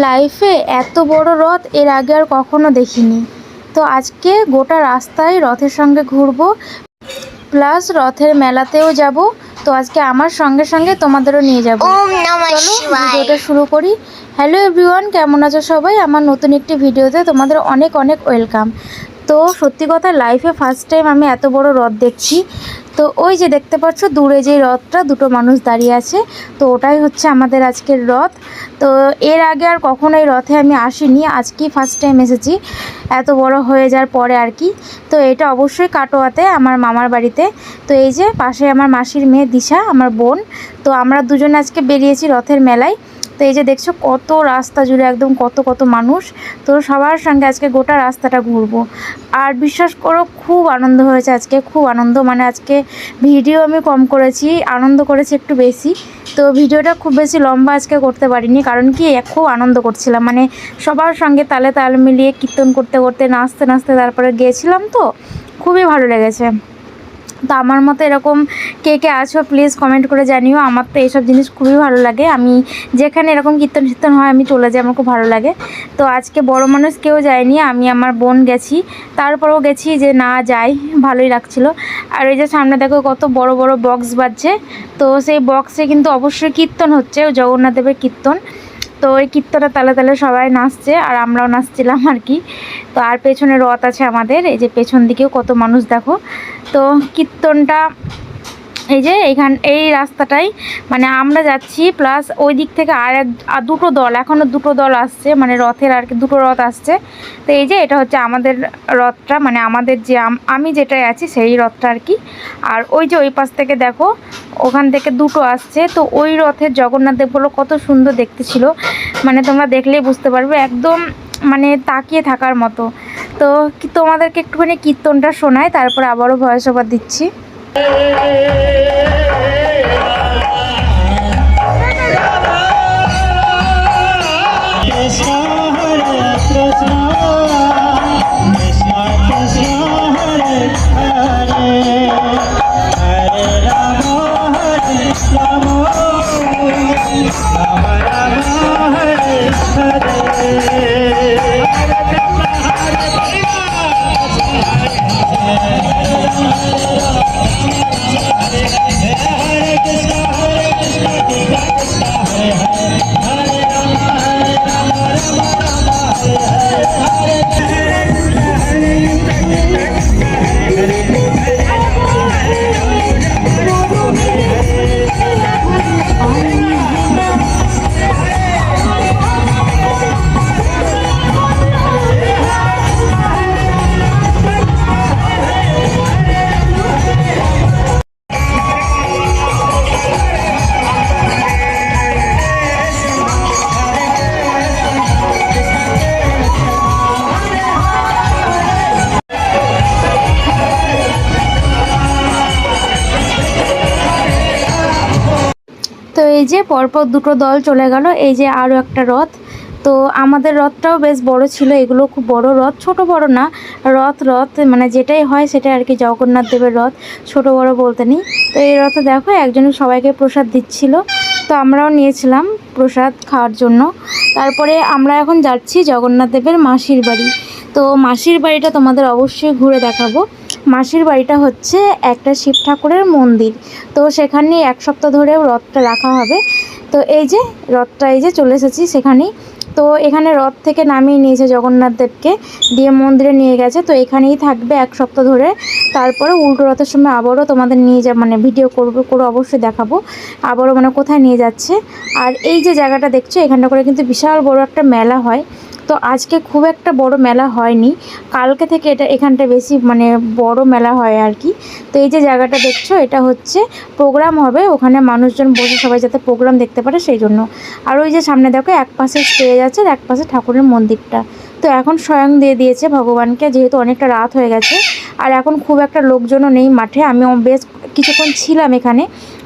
লাইফে এত বড় রথ এর আগে আর কখনো দেখিনি। তো আজকে গোটা রাস্তায় রথের সঙ্গে ঘুরবো প্লাস রথের মেলাতেও যাব। তো আজকে আমার সঙ্গে সঙ্গে তোমাদেরও নিয়ে যাব। ভিডিওটা শুরু করি। হ্যালো এভরিওয়ান কেমন আছো সবাই? আমার নতুন একটি ভিডিওতে তোমাদের অনেক অনেক ওয়েলকাম তো সত্যি কথা লাইফে ফার্স্ট টাইম আমি এত বড় রথ দেখছি। তো ওই যে দেখতে পাচ্ছ, দূরে যে রথটা, দুটো মানুষ দাঁড়িয়ে আছে। তো ওটাই হচ্ছে আমাদের আজকের রথ। তো এর আগে আর কখনো এই রথে আমি আসিনি, আজকেই ফার্স্ট টাইম এসেছি। এত বড় হয়ে যাওয়ার পরে আর কি। তো এটা অবশ্যই কাটোয়াতে, আমার মামার বাড়িতে। তো এই যে পাশে আমার মাসির মেয়ে দিশা, আমার বোন। তো আমরা দুজন আজকে বেরিয়েছি রথের মেলায়। তো এই যে দেখছ কত রাস্তা জুড়ে একদম কত কত মানুষ। তো সবার সঙ্গে আজকে গোটা রাস্তাটা ঘুরবো। আর বিশ্বাস করো, খুব আনন্দ হয়েছে আজকে, খুব আনন্দ। মানে আজকে ভিডিও আমি কম করেছি, আনন্দ করেছি একটু বেশি। তো ভিডিওটা খুব বেশি লম্বা আজকে করতে পারিনি, কারণ কি খুব আনন্দ করছিলাম। মানে সবার সঙ্গে তালে তাল মিলিয়ে কীর্তন করতে করতে, নাচতে নাচতে তারপরে গিয়েছিলাম তো, খুবই ভালো লেগেছে। তো আমার মতো এরকম কে কে আছো প্লিজ কমেন্ট করে জানিও। আমার তো এইসব জিনিস খুবই ভালো লাগে। আমি যেখানে এরকম কীর্তন কীর্তন হয়, আমি চলে যাই, আমার খুব ভালো লাগে। তো আজকে বড় মানুষ কেউ যায়নি, আমি আমার বোন গেছি। তারপরেও গেছি যে না যাই, ভালোই লাগছিল। আর এই যে সামনে দেখো কত বড় বড় বক্স বাজছে। তো সেই বক্সে কিন্তু অবশ্যই কীর্তন হচ্ছে জগন্নাথ দেবের কীর্তন। তো ওই কীর্তনের তালে তালে সবাই নাচছে আর আমরাও নাচছিলাম আর কি। তো আর পেছনে রথ আছে আমাদের, এই যে পেছন দিকেও কত মানুষ দেখো। তো কীর্তনটা এই যে এইখান এই রাস্তাটাই। মানে আমরা যাচ্ছি, প্লাস ওই দিক থেকে আর দুটো দল এখনও দুটো দল আসছে মানে রথের আর কি, দুটো রথ আসছে। তো এই যে এটা হচ্ছে আমাদের রথটা মানে আমাদের যে আম- যেটাই আছি সেই রথটা আর কি। আর ওই যে ওই পাশ থেকে দেখো, ওখান থেকে দুটো আসছে। তো ওই রথের জগন্নাথ দেবগুলো কত সুন্দর দেখতে ছিল। মানে তোমরা দেখলেই বুঝতে পারবে, একদম মানে তাকিয়ে থাকার মতো। তো তোমাদেরকে একটুখানি কীর্তনটা শোনায় তারপর আবারও ভয়েস ওভার দিচ্ছি। 哎哎哎哎哎哎 এই যে পরপর দুটো দল চলে গেল, এই যে আরও একটা রথ। তো আমাদের রথটাও বেশ বড় ছিল, এগুলো খুব বড় রথ। ছোট বড় না, রথ রথ মানে যেটাই হয় সেটাই আর কি জগন্নাথ দেবের রথ, ছোট বড় বলতে নেই। তো এই রথে দেখো একজন সবাইকে প্রসাদ দিচ্ছিল, তো আমরাও নিয়েছিলাম প্রসাদ খাওয়ার জন্য। তারপরে আমরা এখন যাচ্ছি জগন্নাথ দেবের মাসির বাড়ি। তো মাসির বাড়িটা তোমাদের অবশ্যই ঘুরে দেখাবো। মাসির বাড়িটা হচ্ছে একটা শিব ঠাকুরের মন্দির। তো সেখানে এক সপ্তাহ ধরে রথটা রাখা হবে। তো এই যে রথটা এই যে চলে এসেছি সেখানেই। তো এখানে রথ থেকে নামিয়ে নিয়েছে জগন্নাথ দেবকে। দিয়ে মন্দিরে নিয়ে গেছে। তো এখানেই থাকবে এক সপ্তাহ ধরে। তারপরে উল্টো রথের সময় আবারও তোমাদের নিয়ে যা মানে ভিডিও করব, করে অবশ্যই দেখাবো। আবারও মানে কোথায় নিয়ে যাচ্ছে। আর এই যে জায়গাটা দেখছ, এখানটা করে কিন্তু বিশাল বড় একটা মেলা হয়। তো আজকে খুব একটা বড় মেলা হয়নি। কালকে থেকে এটা এখানটা বেশি মানে বড় মেলা হয় আর কি। তো এই যে জায়গাটা দেখছ, এটা হচ্ছে প্রোগ্রাম হবে। ওখানে মানুষজন বসে সবাই যাতে প্রোগ্রাম দেখতে পারে সেই জন্য। আর ওই যে সামনে দেখো, এক পাশে স্টেজ আছে আর এক পাশে ঠাকুরের মন্দিরটা। তো এখন স্বয়ং দিয়ে দিয়েছে ভগবানকে, যেহেতু অনেকটা রাত হয়ে গেছে। আর এখন খুব একটা লোকজনও নেই মাঠে। আমি বেশ কিছুক্ষণ ছিলাম এখানে।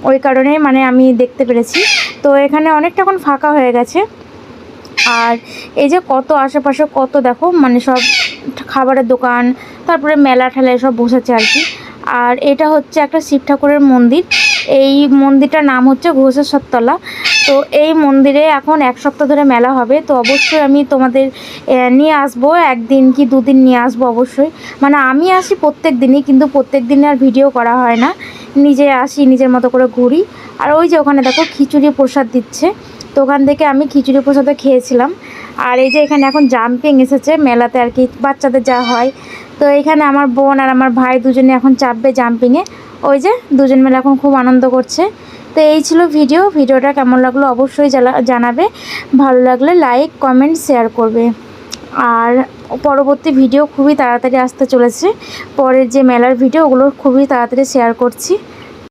ওই কারণেই মানে আমি দেখতে পেরেছি। তো এখানে অনেকটা এখন ফাঁকা হয়ে গেছে। আর এই যে কত আশেপাশে কত দেখো মানে সব খাবারের দোকান, তারপরে মেলা ঠেলা সব বসেছে আর কি। আর এটা হচ্ছে একটা শিব ঠাকুরের মন্দির। এই মন্দিরটার নাম হচ্ছে ঘোষেশ্বরতলা। তো এই মন্দিরে এখন এক সপ্তাহ ধরে মেলা হবে। তো অবশ্যই আমি তোমাদের নিয়ে আসব, একদিন কি দুদিন নিয়ে আসব অবশ্যই। মানে আমি আসি প্রত্যেক দিনই, কিন্তু প্রত্যেক দিনে আর ভিডিও করা হয় না। নিজে আসি, নিজের মতো করে ঘুরি। আর ওই যে ওখানে দেখো খিচুড়ি প্রসাদ দিচ্ছে। তো ওখান থেকে আমি খিচুড়ি প্রসাদে খেয়েছিলাম। আর এই যে এখানে এখন জাম্পিং এসেছে, মেলাতে আর কি বাচ্চাদের যা হয়। তো এখানে আমার বোন আর আমার ভাই দুজনে এখন চাপবে জাম্পিংয়ে ওই যে দুজন মিলে এখন খুব আনন্দ করছে। তো এই ছিল ভিডিও ভিডিওটা কেমন লাগল অবশ্যই জানাবে। ভালো লাগলে লাইক কমেন্ট শেয়ার করবে। আর পরবর্তী ভিডিও খুবই তাড়াতাড়ি আসতে চলেছে। পরের যে মেলার ভিডিও ওগুলো খুবই তাড়াতাড়ি শেয়ার করছি।